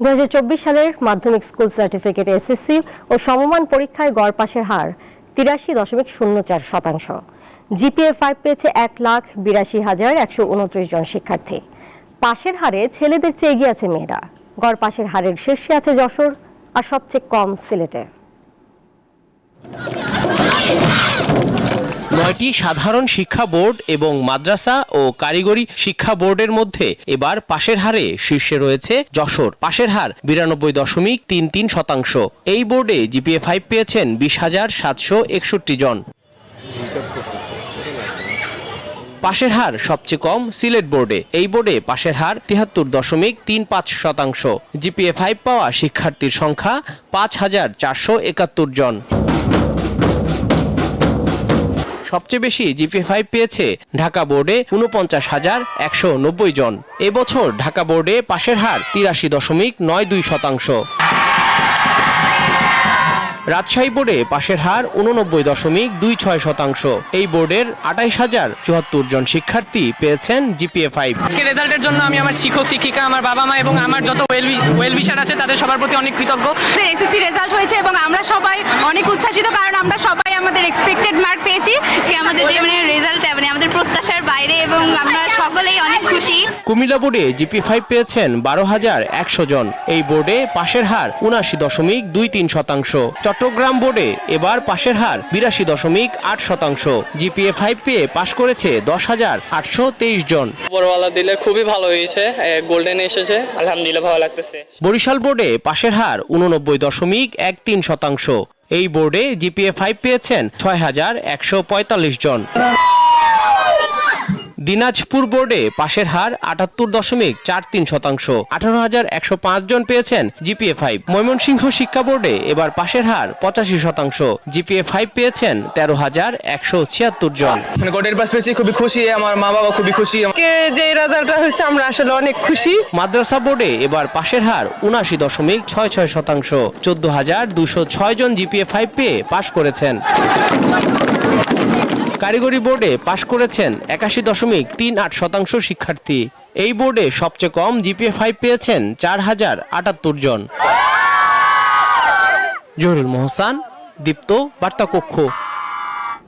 দু হাজার চব্বিশ সালের মাধ্যমিক স্কুল সার্টিফিকেট এসএসসি ও সমমান পরীক্ষায় গড় পাশের হার তিরাশি দশমিক শূন্য চার শতাংশ। জিপিএ ফাইভ পেয়েছে এক লাখ বিরাশি হাজার একশো উনত্রিশ জন শিক্ষার্থী। পাশের হারে ছেলেদের চেয়ে এগিয়ে আছে মেয়েরা। গড় পাশের হারের শীর্ষে আছে যশোর আর সবচেয়ে কম সিলেটে। নয়টি সাধারণ শিক্ষা বোর্ড এবং মাদ্রাসা ও কারিগরি শিক্ষা বোর্ডের মধ্যে এবার পাশের হারে শীর্ষে রয়েছে যশোর। পাশের হার বিরানব্বই দশমিক তিন তিন শতাংশ। এই বোর্ডে জিপিএ ফাইভ পেয়েছেন বিশ হাজার সাতশো একষট্টি জন। পাশের হার সবচেয়ে কম সিলেট বোর্ডে। এই বোর্ডে পাশের হার তিহাত্তর দশমিক তিন পাঁচ শতাংশ। জিপিএ ফাইভ পাওয়া শিক্ষার্থীর সংখ্যা পাঁচ হাজার চারশো একাত্তর জন। সবচেয়ে বেশি জিপি ফাইভ পেয়েছে ঢাকা বোর্ডে উনপঞ্চাশ হাজার একশো নব্বই জন। এবছর ঢাকা বোর্ডে পাশের হার তিরাশি দশমিক নয় দুই শতাংশ। রাজশাহী বোর্ডে পাশের হার উননব্বই দশমিক দুই ছয় শতাংশ। এই বোর্ডের আঠাইশ হাজার চুয়াত্তর জন শিক্ষার্থী পেয়েছেন জিপিএ ফাইভ। আজকে রেজাল্টের জন্য আমি আমার শিক্ষক শিক্ষিকা আমার বাবা মা এবং আমার যত ওয়েল ওয়েল উইশার আছে তাদের সবার প্রতি অনেক কৃতজ্ঞ। এসএসসি রেজাল্ট হয়েছে এবং আমরা সবাই অনেক উচ্ছ্বাসিত কারণ আমরা সবাই আমাদের এক্সপেক্টেড মার্ক পেয়েছি যে আমাদের যে মানে রেজাল্ট মানে আমাদের প্রত্যাশার বাইরে এবং আমরা সকলেই অনেক খুশি। কুমিল্লা বোর্ডে জিপি ফাইভ পেয়েছেন বারো হাজার একশো জন। এই বোর্ডে পাশের হার উনাশি দশমিক দুই তিন শতাংশ। চট্টগ্রাম বোর্ডে এবার পাশের হার বিরাশি দশমিক আট শতাংশ। জিপিএ ফাইভ পেয়ে পাশ করেছে দশ হাজার আটশো তেইশ জন। উপরওয়ালা দিলে খুবই ভালো হয়েছে গোল্ডেন এসেছে আলহামদুলিল্লাহ ভালো লাগতেছে। বরিশাল বোর্ডে পাশের হার উননব্বই দশমিক এক তিন শতাংশ। এই বোর্ডে জিপিএ ফাইভ পেয়েছেন ছয় হাজার একশো পঁয়তাল্লিশ জন। দিনাজপুর বোর্ডে পাশের হার আটাত্তর দশমিক চার তিন শতাংশ। আঠারো হাজার একশো পাঁচ জন পেয়েছেন জিপিএ ফাইভ। ময়মনসিংহ শিক্ষা বোর্ডে এবার পাশের হার পঁচাশি শতাংশ। জিপিএ ফাইভ পেয়েছেন তেরো হাজার একশো ছিয়াত্তর জন। মানে গোটের পাশ পেয়েছি খুবই খুশি। আমার মা বাবা খুবই খুশি। যে রেজাল্টটা হয়েছে আমরা আসলে অনেক খুশি। মাদ্রাসা বোর্ডে এবার পাশের হার উনাশি দশমিক ছয় ছয় শতাংশ। চোদ্দ হাজার দুশো ছয় জন জিপিএ ফাইভ পেয়ে পাশ করেছেন। কারিগরি বোর্ডে পাশ করেছেন একাশি দশমিক তিন আট শতাংশ শিক্ষার্থী। এই বোর্ডে সবচেয়ে কম জিপিএ ফাইভ পেয়েছেন চার হাজার আটাত্তর জন। জহুরুল মোহসান, দীপ্ত বার্তা কক্ষ